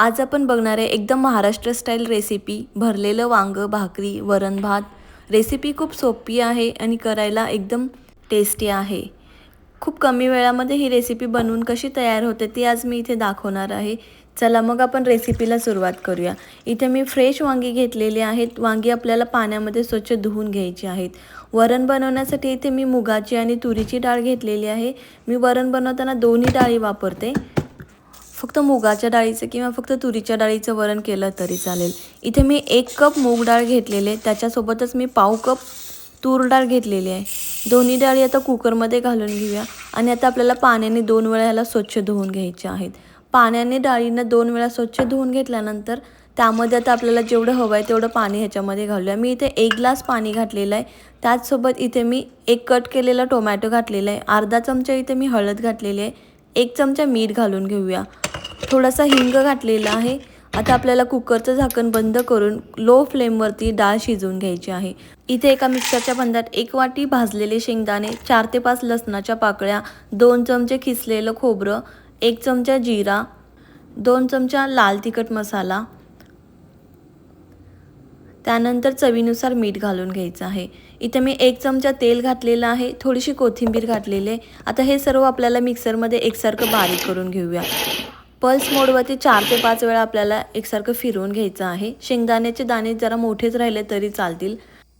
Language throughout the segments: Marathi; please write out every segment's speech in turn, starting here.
आज आपण बघणार आहे एकदम महाराष्ट्र स्टाईल रेसिपी भरलेलं वांगं भाकरी वरण भात. रेसिपी खूप सोपी आहे आणि करायला एकदम टेस्टी आहे. खूप कमी वेळामध्ये ही रेसिपी बनवून कशी तयार होते ती आज मी इथे दाखवणार आहे. चला मग आपण रेसिपीला सुरुवात करूया. इथे मी फ्रेश वांगी घेतलेली आहेत. वांगी आपल्याला पाण्यामध्ये स्वच्छ धुवून घ्यायची आहेत. वरण बनवण्यासाठी इथे मी मुगाची आणि तुरीची डाळ घेतलेली आहे. मी वरण बनवताना दोन्ही डाळी वापरते. फक्त मुगाच्या डाळीचं किंवा फक्त तुरीच्या डाळीचं वरण केलं तरी चालेल. इथे मी एक कप मूग डाळ घेतलेले त्याच्यासोबतच मी पाव कप तूर डाळ घेतलेली आहे. दोन्ही डाळी आता कुकरमध्ये घालून घेऊया. आणि आता आपल्याला पाण्याने दोन वेळा ह्याला स्वच्छ धुवून घ्यायचे आहेत. पाण्याने डाळीनं दोन वेळा स्वच्छ धुवून घेतल्यानंतर त्यामध्ये आता आपल्याला जेवढं हवं आहे तेवढं पाणी ह्याच्यामध्ये घालूया. मी इथे एक ग्लास पाणी घातलेलं आहे. त्याचसोबत इथे मी एक कट केलेला टोमॅटो घातलेला आहे. अर्धा चमचा इथे मी हळद घातलेली आहे. एक चमचा मीठ घालून घेऊया. थोडासा हिंग घातलेला आहे. आता आपल्याला कुकरचं झाकण बंद करून लो फ्लेमवरती डाळ शिजवून घ्यायची आहे. इथे एका मिक्सरच्या बंदात एक वाटी भाजलेले शेंगदाणे चार ते पाच लसणाच्या पाकळ्या दोन चमचे खिसलेलं खोबरं एक चमचा जिरा दोन चमचा लाल तिखट मसाला. त्यानंतर चवीनुसार मीठ घालून घ्यायचं आहे. इथे मी एक चमचा तेल घातलेलं आहे थोडीशी कोथिंबीर घातलेली आहे. आता हे सर्व आपल्याला मिक्सरमध्ये एकसारखं बारीक करून घेऊया. पल्स मोडवरती चार ते पाच वेळा आपल्याला एकसारखं फिरवून घ्यायचं आहे. शेंगदाण्याचे दाणे जरा मोठेच राहिले तरी चालतील.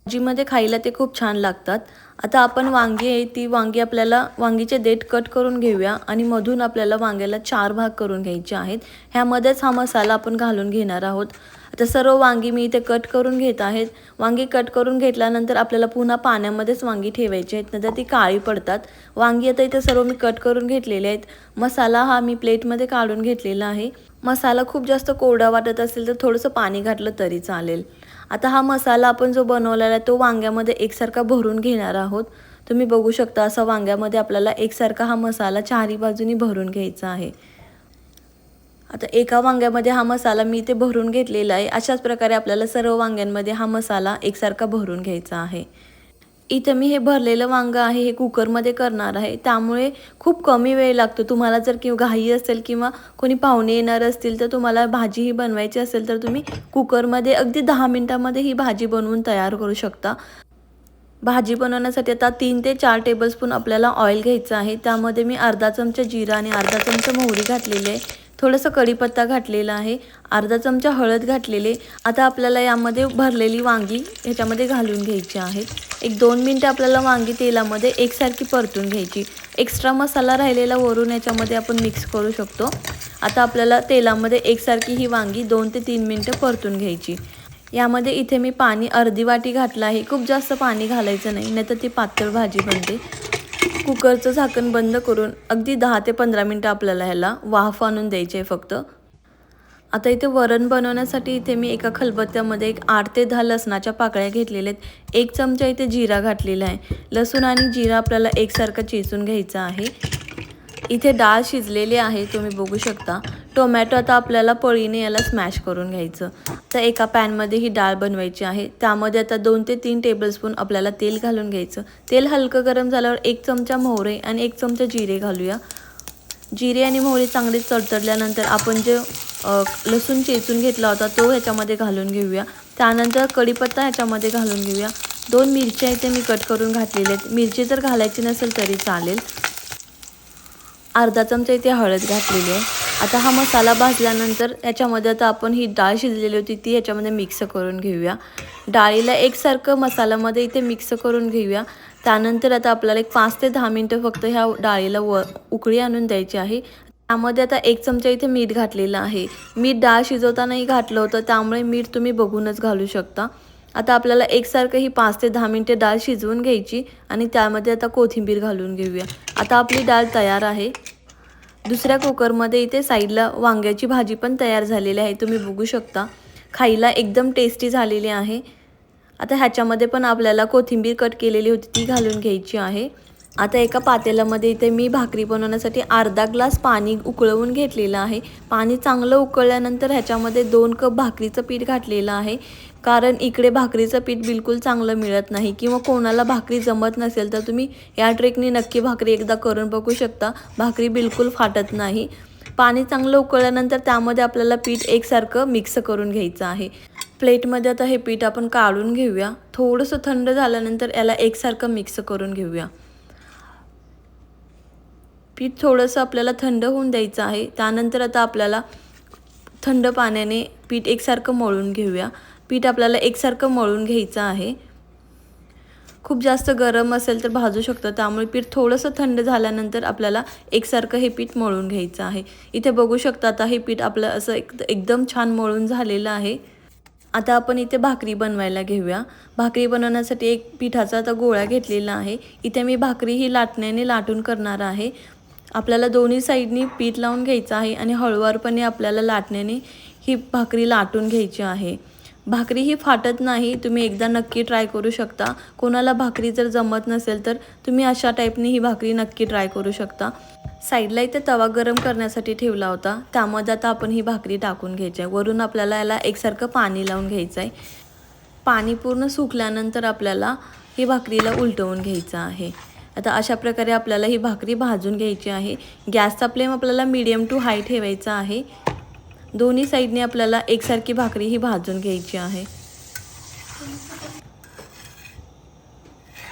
भाजीमध्ये खायला ते खूप छान लागतात. आता आपण वांगी आहे ती वांगी आपल्याला वांगीचे देठ कट करून घेऊया आणि मधून आपल्याला वांग्याला चार भाग करून घ्यायचे आहेत. ह्यामध्येच हा मसाला आपण घालून घेणार आहोत. आता सर्व वांगी मी इथे कट करून घेत आहेत. वांगी कट करून घेतल्यानंतर आपल्याला पुन्हा पाण्यामध्येच वांगी ठेवायची आहेत नंतर ती काळी पडतात. वांगी आता इथे सर्व मी कट करून घेतलेले आहेत. मसाला हा मी प्लेटमध्ये काढून घेतलेला आहे. मसाला खूप जास्त कोरडा वाटत असेल तर थोडंसं पाणी घातलं तरी चालेल. आता हा मसाला आपण जो बनवलेला आहे तो वांग्यामध्ये एकसारखा भरून घेणार आहोत. तुम्ही बघू शकता असा वांग्यामध्ये आपल्याला एकसारखा हा मसाला चारी बाजूनी भरून घ्यायचा आहे. आता एका वांग्यामध्ये हा मसाला मी इथे भरून घेतलेला आहे. अशाच प्रकारे आपल्याला सर्व वांग्यांमध्ये हा मसाला एकसारखा भरून घ्यायचा आहे. इथं मी हे भरलेलं वांगं आहे हे कुकरमध्ये करणार आहे. त्यामुळे खूप कमी वेळ लागतो. तुम्हाला जर किंवा घाई असेल किंवा कोणी पाहुणे येणार असतील तर तुम्हाला भाजी ही बनवायची असेल तर तुम्ही कुकरमध्ये अगदी दहा मिनटामध्ये ही भाजी बनवून तयार करू शकता. भाजी बनवण्यासाठी आता तीन ते चार टेबलस्पून आपल्याला ऑइल घ्यायचं आहे. त्यामध्ये मी अर्धा चमचा जिरा आणि अर्धा चमचा मोहरी घातलेली आहे. थोडंसं कढीपत्ता घातलेला आहे अर्धा चमचा हळद घातलेले. आता आपल्याला यामध्ये भरलेली वांगी ह्याच्यामध्ये घालून घ्यायची आहेत एक दोन मिनटं आपल्याला वांगी तेलामध्ये एकसारखी परतून घ्यायची. एक्स्ट्रा मसाला राहिलेला वरून याच्यामध्ये आपण मिक्स करू शकतो. आता आपल्याला तेलामध्ये एकसारखी ही वांगी दोन ते तीन मिनटं परतून घ्यायची. यामध्ये इथे मी पाणी अर्धी वाटी घातलं आहे. खूप जास्त पाणी घालायचं नाही नाहीतर ती पातळ भाजी बनते. कुकरचं झाकण बंद करून अगदी दहा ते पंधरा मिनटं आपल्याला ह्याला वाफ आणून द्यायचे आहे फक्त. आता इथे वरण बनवण्यासाठी इथे मी एका खलबत्त्यामध्ये एक आठ ते दहा लसणाच्या पाकळ्या घेतलेल्या आहेत. एक चमचा इथे जिरा घातलेला आहे. लसूण आणि जिरा आपल्याला एकसारखं चेचून घ्यायचा आहे. इथे डाळ शिजलेली आहे तुम्ही बघू शकता. टोमॅटो आता आपल्याला पळीने याला स्मॅश करून घ्यायचं. तर एका पॅनमध्ये ही डाळ बनवायची आहे. त्यामध्ये आता दोन ते तीन टेबलस्पून आपल्याला तेल घालून घ्यायचं. तेल हलकं गरम झाल्यावर एक चमचा मोहरे आणि एक चमचा जिरे घालूया. जिरे आणि मोहरी चांगले चडचडल्यानंतर आपण जे लसूण चेचून घेतला होता तो ह्याच्यामध्ये घालून घेऊया. त्यानंतर कढीपत्ता ह्याच्यामध्ये घालून घेऊया. दोन मिरच्या इथे मी कट करून घातलेल्या आहेत. मिरची जर घालायची नसेल तरी चालेल. अर्धा चमचा इथे हळद घातलेली आहे. आता हा मसाला भाजल्यानंतर याच्यामध्ये आता आपण ही डाळ शिजलेली होती ती याच्यामध्ये मिक्स करून घेऊया. डाळीला एकसारखं मसाल्यामध्ये इथे मिक्स करून घेऊया. त्यानंतर आता आपल्याला एक पाच ते दहा मिनटं फक्त ह्या डाळीला व उकळी आणून द्यायची आहे. त्यामध्ये आता एक चमचा इथे मीठ घातलेलं आहे. मीठ डाळ शिजवतानाही घातलं होतं त्यामुळे मीठ तुम्ही बघूनच घालू शकता. आता आपल्याला एकसारखं ही पाच ते दहा मिनटे डाळ शिजवून घ्यायची आणि त्यामध्ये आता कोथिंबीर घालून घेऊया. आता आपली डाळ तयार आहे. दुसऱ्या कुकरमध्ये इथे साईडला वांग्याची भाजी पण तयार झालेली आहे. तुम्ही बघू शकता. खायला एकदम टेस्टी झालेली आहे. आता ह्याच्यामध्ये पण आपल्याला कोथिंबीर कट केलेली होती ती घालून घ्यायची आहे. आता एका पातेल्यामध्ये इथे मी भाकरी बनवण्यासाठी अर्धा ग्लास पाणी उकळवून घेतलेलं आहे. पाणी चांगलं उकळल्यानंतर ह्याच्यामध्ये दोन कप भाकरीचं पीठ घातलेलं आहे. कारण इकडे भाकरीचं पीठ बिलकुल चांगलं मिळत नाही किंवा कोणाला भाकरी जमत नसेल तर तुम्ही या ट्रेकने नक्की भाकरी एकदा करून बघू शकता. भाकरी बिलकुल फाटत नाही. पाणी चांगलं उकळल्यानंतर त्यामध्ये आपल्याला पीठ एकसारखं मिक्स करून घ्यायचं आहे. प्लेटमध्ये आता हे पीठ आपण काढून घेऊया. थोडंसं थंड झाल्यानंतर याला एकसारखं मिक्स करून घेऊया. पीठ थोडंसं आपल्याला थंड होऊन द्यायचं आहे. त्यानंतर आता आपल्याला थंड पाण्याने पीठ एकसारखं मळून घेऊया. पीठ आपल्याला एकसारखं मळून घ्यायचं आहे. खूप जास्त गरम असेल तर भाजू शकतं. त्यामुळे पीठ थोडंसं थंड झाल्यानंतर आपल्याला एकसारखं हे पीठ मळून घ्यायचं आहे. इथे बघू शकता आता हे पीठ आपलं असं एक एकदम छान मळून झालेलं आहे. आता आपण इथे भाकरी बनवायला घेऊया. भाकरी बनवण्यासाठी एक पिठाचा आता गोळा घेतलेला आहे. इथे मी भाकरी ही लाटण्याने लाटून करणार आहे. आपल्याला दोन्ही साईडनी पीठ लावून घ्यायचं आहे आणि हळूवारपणे आपल्याला लाटण्याने ही भाकरी लाटून घ्यायची आहे. भाकरी ही फाटत नाही तुम्ही एकदा नक्की ट्राय करू शकता. कोणाला भाकरी जर जमत नसेल तर तुम्ही अशा टाईपने ही भाकरी नक्की ट्राय करू शकता. साईडला इथे तवा गरम करण्यासाठी ठेवला होता. त्यामध्ये आता आपण ही भाकरी टाकून घ्यायची आहे. वरून आपल्याला याला एकसारखं पाणी लावून घ्यायचं आहे पाणी पूर्ण सुकल्यानंतर आपल्याला ही भाकरीला उलटवून घ्यायचं आहे. आता अशा प्रकारे आपल्याला ही भाकरी भाजून घ्यायची आहे. गॅसचा फ्लेम आपल्याला मीडियम टू हाय ठेवायचा आहे. दोन्ही साईडने आपल्याला एकसारखी भाकरी ही भाजून घ्यायची आहे.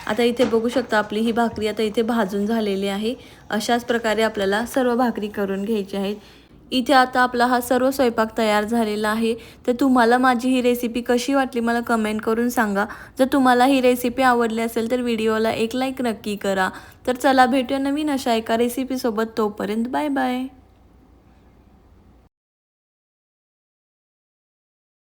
आता इथे बघू शकता आपली ही भाकरी आता इथे भाजून झालेली आहे. अशाच प्रकारे आपल्याला सर्व भाकरी करून घ्यायची आहेत. इथे आता आपला हा सर्व स्वयंपाक तयार झालेला आहे. तर तुम्हाला माझी ही रेसिपी कशी वाटली मला कमेंट करून सांगा. जर तुम्हाला ही रेसिपी आवडली असेल तर व्हिडिओला एक लाईक नक्की करा. तर चला भेटूया नवीन अशा एका रेसिपीसोबत तोपर्यंत बाय बाय